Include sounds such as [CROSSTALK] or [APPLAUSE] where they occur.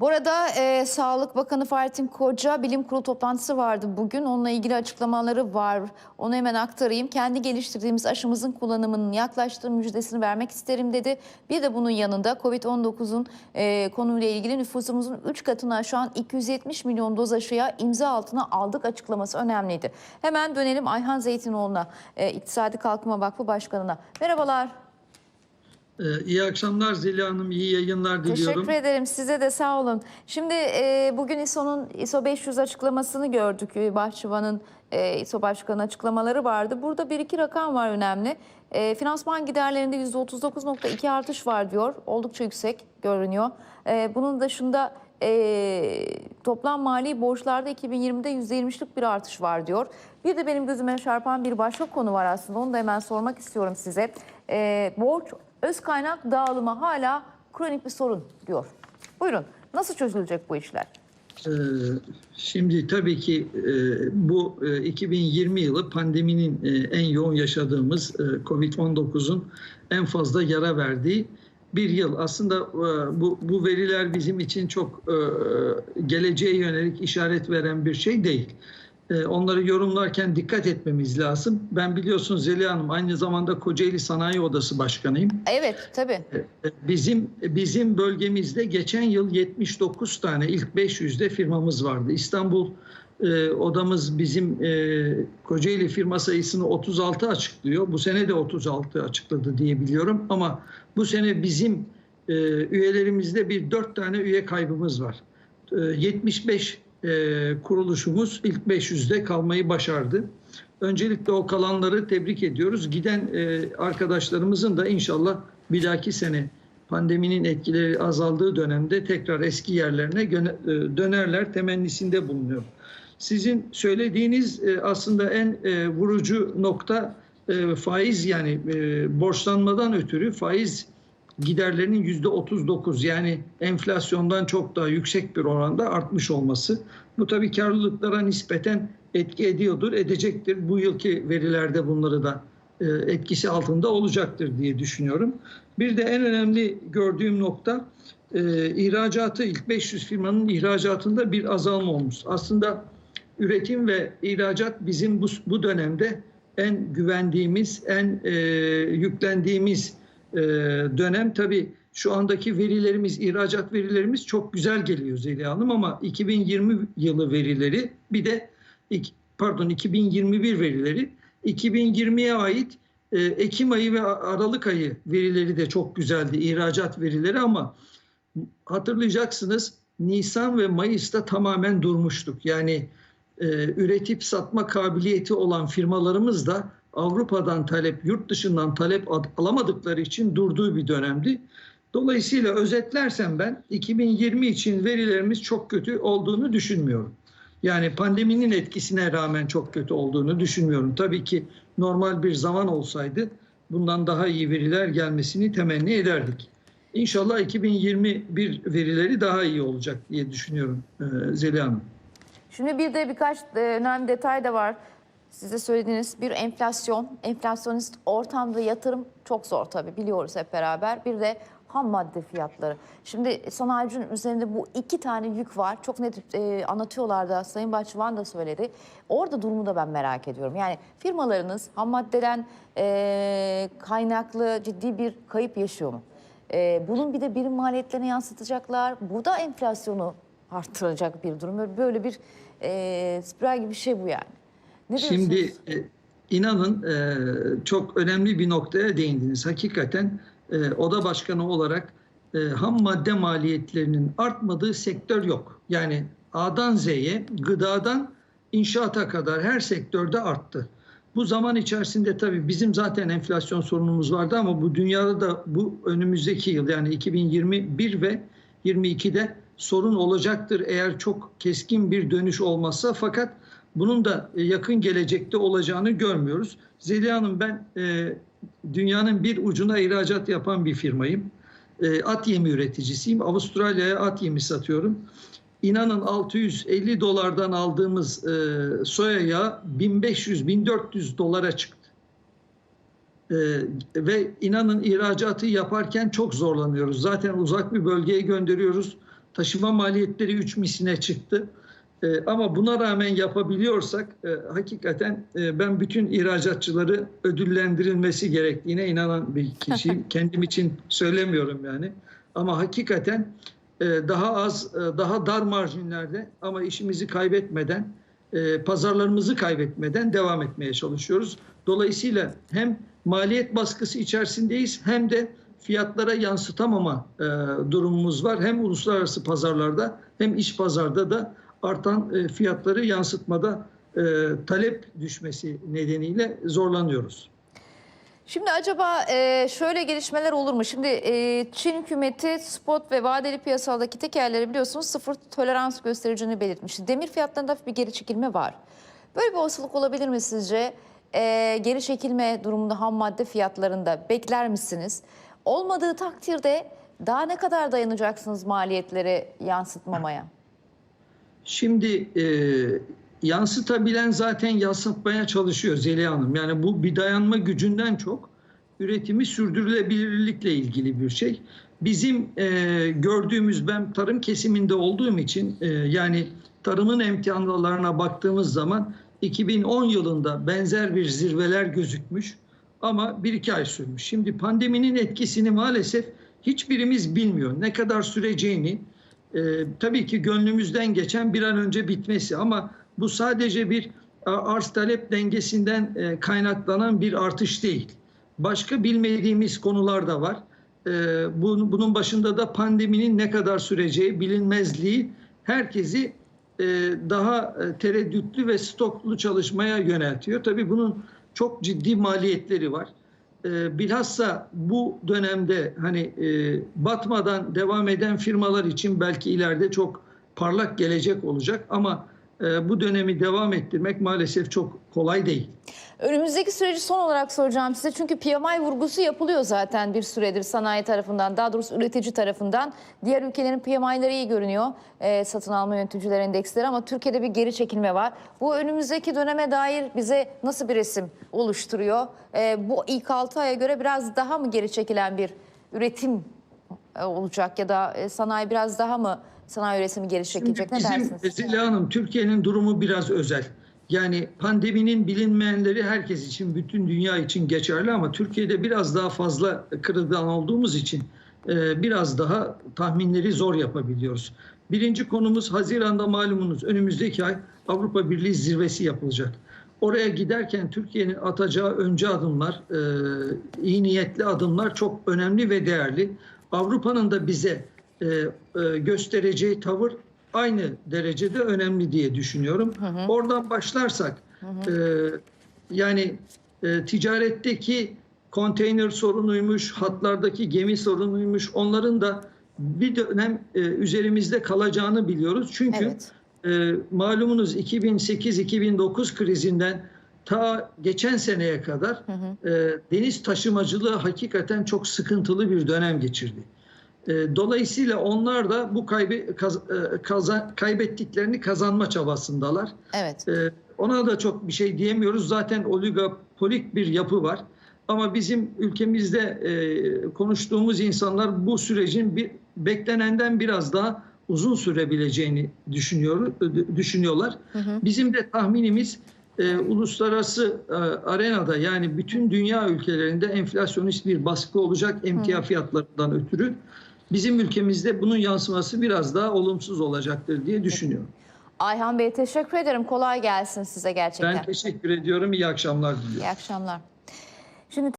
Bu arada e, Sağlık Bakanı Fahrettin Koca bilim kurulu toplantısı vardı bugün. Onunla ilgili açıklamaları var. Onu hemen aktarayım. Kendi geliştirdiğimiz aşımızın kullanımının yaklaştığı müjdesini vermek isterim dedi. Bir de bunun yanında Covid-19'un e, konuyla ilgili nüfusumuzun 3 katını aşan 270 milyon doz aşıya imza altına aldık açıklaması önemliydi. Hemen dönelim Ayhan Zeytinoğlu'na, e, İktisadi Kalkınma Vakfı Başkanı'na. Merhabalar. Ee, iyi akşamlar Zeliha Hanım, iyi yayınlar diliyorum. Teşekkür ederim. Size de sağ olun. Şimdi e, bugün İSO'nun İSO 500 açıklamasını gördük. E, Bahçıvan'ın e, İSO Başkanı açıklamaları vardı. Burada bir iki rakam var önemli. E, finansman giderlerinde %39.2 artış var diyor. Oldukça yüksek görünüyor. E, bunun dışında e, toplam mali borçlarda 2020'de %20'lik bir artış var diyor. Bir de benim gözüme çarpan bir başka konu var aslında. Onu da hemen sormak istiyorum size. E, borç öz kaynak dağılımı hala kronik bir sorun diyor. Buyurun nasıl çözülecek bu işler? Ee, şimdi tabii ki e, bu e, 2020 yılı pandeminin e, en yoğun yaşadığımız e, Covid-19'un en fazla yara verdiği bir yıl. Aslında e, bu, bu veriler bizim için çok e, geleceğe yönelik işaret veren bir şey değil. E, onları yorumlarken dikkat etmemiz lazım. Ben biliyorsunuz Zeliha Hanım aynı zamanda Kocaeli Sanayi Odası Başkanıyım. Evet tabii. Bizim bizim bölgemizde geçen yıl 79 tane ilk 500'de firmamız vardı. İstanbul e, odamız bizim e, Kocaeli firma sayısını 36 açıklıyor. Bu sene de 36 açıkladı diye biliyorum ama bu sene bizim e, üyelerimizde bir 4 tane üye kaybımız var. E, 75 e, kuruluşumuz ilk 500'de kalmayı başardı. Öncelikle o kalanları tebrik ediyoruz. Giden e, arkadaşlarımızın da inşallah bir dahaki sene pandeminin etkileri azaldığı dönemde tekrar eski yerlerine e, dönerler temennisinde bulunuyorum. Sizin söylediğiniz e, aslında en e, vurucu nokta faiz yani borçlanmadan ötürü faiz giderlerinin yüzde 39 yani enflasyondan çok daha yüksek bir oranda artmış olması. Bu tabii karlılıklara nispeten etki ediyordur, edecektir. Bu yılki verilerde bunları da e, etkisi altında olacaktır diye düşünüyorum. Bir de en önemli gördüğüm nokta e, ihracatı ilk 500 firmanın ihracatında bir azalma olmuş. Aslında üretim ve ihracat bizim bu, bu dönemde en güvendiğimiz, en e, yüklendiğimiz e, dönem. Tabii şu andaki verilerimiz, ihracat verilerimiz çok güzel geliyor Zeliha Hanım ama 2020 yılı verileri bir de pardon 2021 verileri 2020'ye ait e, Ekim ayı ve Aralık ayı verileri de çok güzeldi ihracat verileri ama hatırlayacaksınız Nisan ve Mayıs'ta tamamen durmuştuk. Yani e, üretip satma kabiliyeti olan firmalarımız da Avrupa'dan talep, yurt dışından talep ad- alamadıkları için durduğu bir dönemdi. Dolayısıyla özetlersem ben 2020 için verilerimiz çok kötü olduğunu düşünmüyorum. Yani pandeminin etkisine rağmen çok kötü olduğunu düşünmüyorum. Tabii ki normal bir zaman olsaydı bundan daha iyi veriler gelmesini temenni ederdik. İnşallah 2021 verileri daha iyi olacak diye düşünüyorum Zeliha Hanım. Şimdi bir de birkaç önemli detay da var. Size söylediğiniz bir enflasyon, enflasyonist ortamda yatırım çok zor tabii biliyoruz hep beraber. Bir de ham madde fiyatları. Şimdi sanayicinin üzerinde bu iki tane yük var. Çok net e, anlatıyorlar da Sayın Bahçıvan da söyledi. Orada durumu da ben merak ediyorum. Yani firmalarınız ham maddeden e, kaynaklı ciddi bir kayıp yaşıyor mu? E, bunun bir de birim maliyetlerine yansıtacaklar. Bu da enflasyonu arttıracak bir durum. Böyle- bir e, spiral gibi bir şey bu yani. Ne Şimdi e, inanın e, çok önemli bir noktaya değindiniz. Hakikaten e, oda başkanı olarak e, ham madde maliyetlerinin artmadığı sektör yok. Yani A'dan Z'ye, gıdadan inşaata kadar her sektörde arttı. Bu zaman içerisinde tabii bizim zaten enflasyon sorunumuz vardı ama bu dünyada da bu önümüzdeki yıl yani 2021 ve 22'de sorun olacaktır eğer çok keskin bir dönüş olmazsa fakat bunun da yakın gelecekte olacağını görmüyoruz. Zeliha Hanım ben e, dünyanın bir ucuna ihracat yapan bir firmayım. E, at yemi üreticisiyim. Avustralya'ya at yemi satıyorum. İnanın 650 dolardan aldığımız e, soya yağı 1500-1400 dolara çıktı. E, ve inanın ihracatı yaparken çok zorlanıyoruz. Zaten uzak bir bölgeye gönderiyoruz. Taşıma maliyetleri 3 misline çıktı. E, ama buna rağmen yapabiliyorsak e, hakikaten e, ben bütün ihracatçıları ödüllendirilmesi gerektiğine inanan bir kişiyim. [LAUGHS] Kendim için söylemiyorum yani. Ama hakikaten e, daha az, e, daha dar marjinlerde ama işimizi kaybetmeden, e, pazarlarımızı kaybetmeden devam etmeye çalışıyoruz. Dolayısıyla hem maliyet baskısı içerisindeyiz hem de fiyatlara yansıtamama e, durumumuz var. Hem uluslararası pazarlarda hem iç pazarda da artan e, fiyatları yansıtmada e, talep düşmesi nedeniyle zorlanıyoruz. Şimdi acaba e, şöyle gelişmeler olur mu? Şimdi e, Çin hükümeti spot ve vadeli piyasadaki tekerleri biliyorsunuz sıfır tolerans göstereceğini belirtmişti. Demir fiyatlarında bir geri çekilme var. Böyle bir olasılık olabilir mi sizce? E, geri çekilme durumunda ham madde fiyatlarında bekler misiniz? Olmadığı takdirde daha ne kadar dayanacaksınız maliyetleri yansıtmamaya? Şimdi e, yansıtabilen zaten yansıtmaya çalışıyor Zeliha Hanım. Yani bu bir dayanma gücünden çok üretimi sürdürülebilirlikle ilgili bir şey. Bizim e, gördüğümüz ben tarım kesiminde olduğum için e, yani tarımın emtihanlarına baktığımız zaman 2010 yılında benzer bir zirveler gözükmüş ama bir iki ay sürmüş. Şimdi pandeminin etkisini maalesef hiçbirimiz bilmiyor. Ne kadar süreceğini, e, tabii ki gönlümüzden geçen bir an önce bitmesi ama bu sadece bir arz talep dengesinden e, kaynaklanan bir artış değil. Başka bilmediğimiz konular da var. E, bu, bunun başında da pandeminin ne kadar süreceği bilinmezliği herkesi e, daha e, tereddütlü ve stoklu çalışmaya yöneltiyor. Tabii bunun çok ciddi maliyetleri var. E, bilhassa bu dönemde hani e, batmadan devam eden firmalar için belki ileride çok parlak gelecek olacak ama bu dönemi devam ettirmek maalesef çok kolay değil. Önümüzdeki süreci son olarak soracağım size. Çünkü PMI vurgusu yapılıyor zaten bir süredir sanayi tarafından, daha doğrusu üretici tarafından. Diğer ülkelerin PMI'leri iyi görünüyor, e, satın alma yöneticiler endeksleri ama Türkiye'de bir geri çekilme var. Bu önümüzdeki döneme dair bize nasıl bir resim oluşturuyor? E, bu ilk 6 aya göre biraz daha mı geri çekilen bir üretim e, olacak ya da e, sanayi biraz daha mı sanayi üretimi geri çekilecek? Ne Şimdi dersiniz? bizim Zeliha Hanım Türkiye'nin durumu biraz özel. Yani pandeminin bilinmeyenleri herkes için, bütün dünya için geçerli ama Türkiye'de biraz daha fazla kırılgan olduğumuz için e, biraz daha tahminleri zor yapabiliyoruz. Birinci konumuz Haziran'da malumunuz önümüzdeki ay Avrupa Birliği zirvesi yapılacak. Oraya giderken Türkiye'nin atacağı önce adımlar, e, iyi niyetli adımlar çok önemli ve değerli. Avrupa'nın da bize e, e, göstereceği tavır aynı derecede önemli diye düşünüyorum. Oradan başlarsak e, yani e, ticaretteki konteyner sorunuymuş, hatlardaki gemi sorunuymuş onların da bir dönem e, üzerimizde kalacağını biliyoruz. Çünkü Evet. e, malumunuz 2008-2009 krizinden ta geçen seneye kadar e, deniz taşımacılığı hakikaten çok sıkıntılı bir dönem geçirdi. E, dolayısıyla onlar da bu kaybe, kaz, e, kazan, kaybettiklerini kazanma çabasındalar. Evet. E, ona da çok bir şey diyemiyoruz. Zaten oligopolik bir yapı var. Ama bizim ülkemizde e, konuştuğumuz insanlar bu sürecin bir beklenenden biraz daha uzun sürebileceğini düşünüyor, düşünüyorlar. Bizim de tahminimiz e, uluslararası e, arenada yani bütün dünya ülkelerinde enflasyonist bir baskı olacak emtia fiyatlarından ötürü. Bizim ülkemizde bunun yansıması biraz daha olumsuz olacaktır diye düşünüyorum. Ayhan Bey teşekkür ederim. Kolay gelsin size gerçekten. Ben teşekkür ediyorum. İyi akşamlar diliyorum. İyi akşamlar. Şimdi